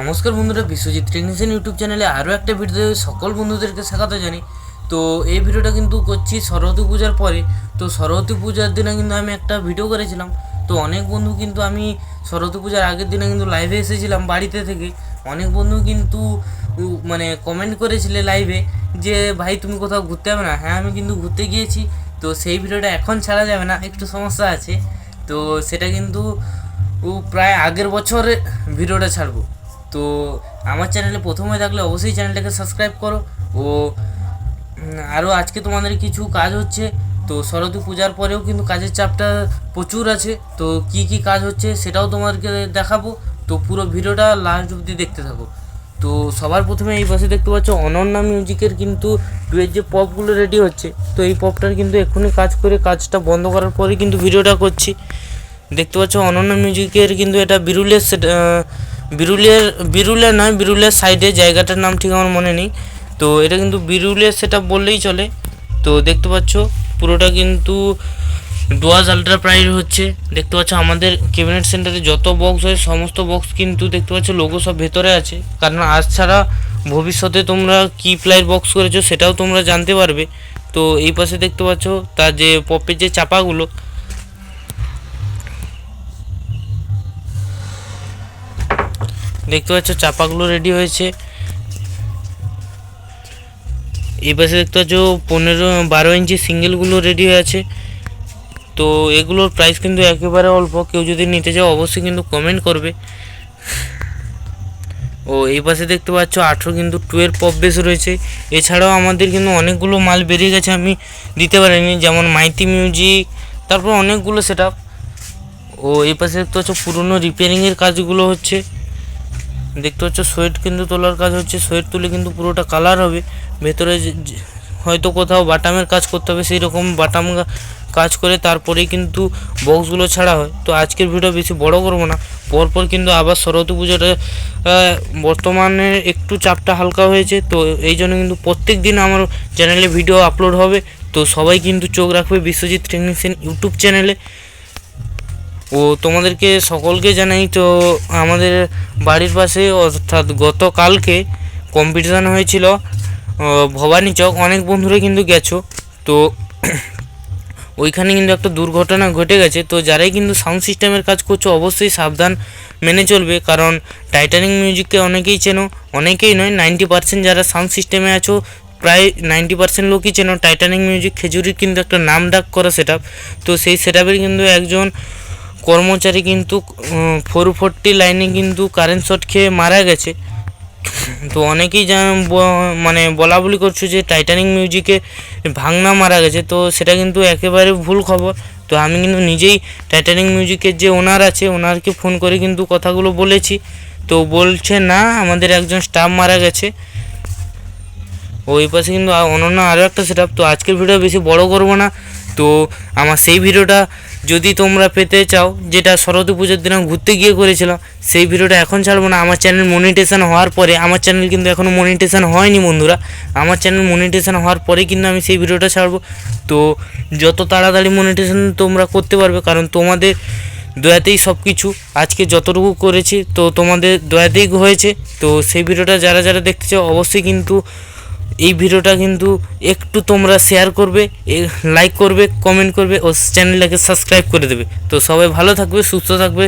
নমস্কার বন্ধুরা, Biswajit technician YouTube চ্যানেলে আরও একটা ভিডিওতে সকল বন্ধুদেরকে স্বাগত জানি তো এই ভিডিওটা কিন্তু করছি সরস্বতী পূজার পরে। তো সরস্বতী পূজার দিনে কিন্তু আমি একটা ভিডিও করেছিলাম। তো অনেক বন্ধু কিন্তু আমি সরস্বতী পূজার আগের দিনে কিন্তু লাইভে এসেছিলাম বাড়িতে থেকে। অনেক বন্ধু কিন্তু মানে কমেন্ট করেছিলে লাইভে যে, ভাই, তুমি কোথাও ঘুরতে যাবে না? হ্যাঁ আমি কিন্তু ঘুরতে গিয়েছি। তো সেই ভিডিওটা এখন ছাড়া যাবে না, একটু সমস্যা আছে। তো সেটা কিন্তু প্রায় আগের বছরে ভিডিওটা ছাড়বো। তো আমার চ্যানেলে প্রথমে থাকলে অবশ্যই চ্যানেলটাকে সাবস্ক্রাইব করো ও আরও আজকে তোমাদের কিছু কাজ হচ্ছে, তো শরৎ পূজার পরেও কিন্তু কাজের চাপটা প্রচুর আছে, তো কি কি কাজ হচ্ছে সেটাও তোমাদেরকে দেখাবো, তো পুরো ভিডিওটা লাস্ট অবধি দেখতে থাকো। তো সবার প্রথমে এই পাশে দেখতে পাচ্ছ অনন্যা মিউজিকের কিন্তু টুয়ের যে পপগুলো রেডি হচ্ছে, তো এই পপটার কিন্তু এক্ষুনি কাজ করে কাজটা বন্ধ করার পরে কিন্তু ভিডিওটা করছি। দেখতে পাচ্ছ অনন্যা মিউজিকের কিন্তু এটা বিরুলের সেট বিরুলের বিরুলের নয় বিরুলিয়ার সাইডে জায়গাটার নাম ঠিক আমার মনে নেই। তো এটা কিন্তু বিরুলের সেটা বললেই চলে। তো দেখতে পাচ্ছ, পুরোটা কিন্তু ডুয়াজ আলট্রা প্রাইস হচ্ছে। দেখতে পাচ্ছ, আমাদের ক্যাবিনেট সেন্টারে যত বক্স হয়, সমস্ত বক্স কিন্তু দেখতে পাচ্ছ লোগো সব ভেতরে আছে। কারণ আজ ছাড়া ভবিষ্যতে তোমরা কি প্লাইয়ের বক্স করেছ, সেটাও তোমরা জানতে পারবে। তো এই পাশে দেখতে পাচ্ছ, তার যে পপের যে চাপাগুলো দেখতে পাচ্ছ, চাপাগুলো রেডি হয়েছে। এই পাশে দেখতে পাচ্ছ, পনেরো, বারো ইঞ্চি সিঙ্গেলগুলো রেডি হয়ে আছে। তো এগুলোর প্রাইস কিন্তু একেবারে অল্প। কেউ যদি নিতে চাও, অবশ্যই কিন্তু কমেন্ট করবে। ও, এই পাশে দেখতে পাচ্ছ, আঠেরো কিন্তু টুয়েলভ পপ বেস রয়েছে। এছাড়াও আমাদের কিন্তু অনেকগুলো মাল বেরিয়ে গেছে, আমি দিতে পারিনি। যেমন মাইতি মিউজিক তারপর অনেকগুলো সেট ও, এই পাশে দেখতে পাচ্ছ, পুরনো রিপেয়ারিংয়ের কাজগুলো হচ্ছে। দেখতে পাচ্ছ সোয়েট কিন্তু তোলার কাজ হচ্ছে সোয়েট তুলে কিন্তু পুরোটা কালার হবে। ভেতরে হয়তো কোথাও বাটামের কাজ করতে হবে সেই রকম বাটাম কাজ করে তারপরেই কিন্তু বক্সগুলো ছাড়া হয়। তো আজকের ভিডিও বেশি বড় করব না। পরপর কিন্তু আবার সরস্বতী পুজোটা বর্তমানে একটু চাপটা হালকা হয়েছে। তো এই জন্য কিন্তু প্রত্যেক দিন আমার চ্যানেলে ভিডিও আপলোড হবে। তো সবাই কিন্তু চোখ রাখবে বিশ্বজিৎ টেকনিশিয়ান ইউটিউব চ্যানেলে ও তোমাদেরকে সকলকে জানাই তো আমাদের বাড়ির পাশে, অর্থাৎ গতকালকে কম্পিটিশান হয়েছিল ভবানী চক, অনেক বন্ধুরা কিন্তু গেছো। তো ওইখানে কিন্তু একটা দুর্ঘটনা ঘটে গেছে। তো যারাই কিন্তু সাউন্ড সিস্টেমের কাজ করছ, অবশ্যই সাবধান মেনে চলবে। কারণ টাইটানিক মিউজিককে অনেকেই চেনো, অনেকেই নয় নাইনটি পার্সেন্ট যারা সাউন্ড সিস্টেমে আছো, প্রায় নাইনটি পার্সেন্ট লোকই চেনো। টাইটানিক মিউজিক খেজুরির কিন্তু একটা নাম ডাক করা সেট তো সেই সেট কিন্তু একজন কর্মচারী কিন্তু ফোর ফোরটি লাইনে কিন্তু কারেন্ট শট খেয়ে মারা গেছে। তো অনেকেই মানে বলা বলি করছ যে টাইটানিক মিউজিকে ভাঙনা মারা গেছে, তো সেটা কিন্তু একেবারে ভুল খবর। তো আমি কিন্তু নিজেই টাইটানিক মিউজিকের যে ওনার আছে, ওনারকে ফোন করে কিন্তু কথাগুলো বলেছি। তো বলছে, না, আমাদের একজন স্টাফ মারা গেছে। ওই পাশে কিন্তু অনন্য আরও একটা সেট তো আজকের ভিডিও বেশি বড় করব না। তো আমার সেই ভিডিওটা যদি তোমরা পেতে চাও, যেটা সরস্বতী পুজোর দিন আমি ঘুরতে গিয়ে করেছিলাম, সেই ভিডিওটা এখন ছাড়বো না। আমার চ্যানেল মনিটেশন হওয়ার পরে, আমার চ্যানেল কিন্তু এখনও মনিটেশন হয়নি বন্ধুরা। আমার চ্যানেল মনিটেশন হওয়ার পরে কিন্তু আমি সেই ভিডিওটা ছাড়বো। তো যত তাড়াতাড়ি মনিটেশন তোমরা করতে পারবে, কারণ তোমাদের দয়াতেই সব কিছু আজকে যতটুকু করেছি, তো তোমাদের দয়াতেই হয়েছে। তো সেই ভিডিওটা যারা যারা দেখতে চাও, অবশ্যই কিন্তু এই ভিডিওটা কিন্তু একটু তোমরা শেয়ার করবে লাইক করবে কমেন্ট করবে ও চ্যানেলটাকে সাবস্ক্রাইব করে দেবে। তো সবাই ভালো থাকবে, সুস্থ থাকবে।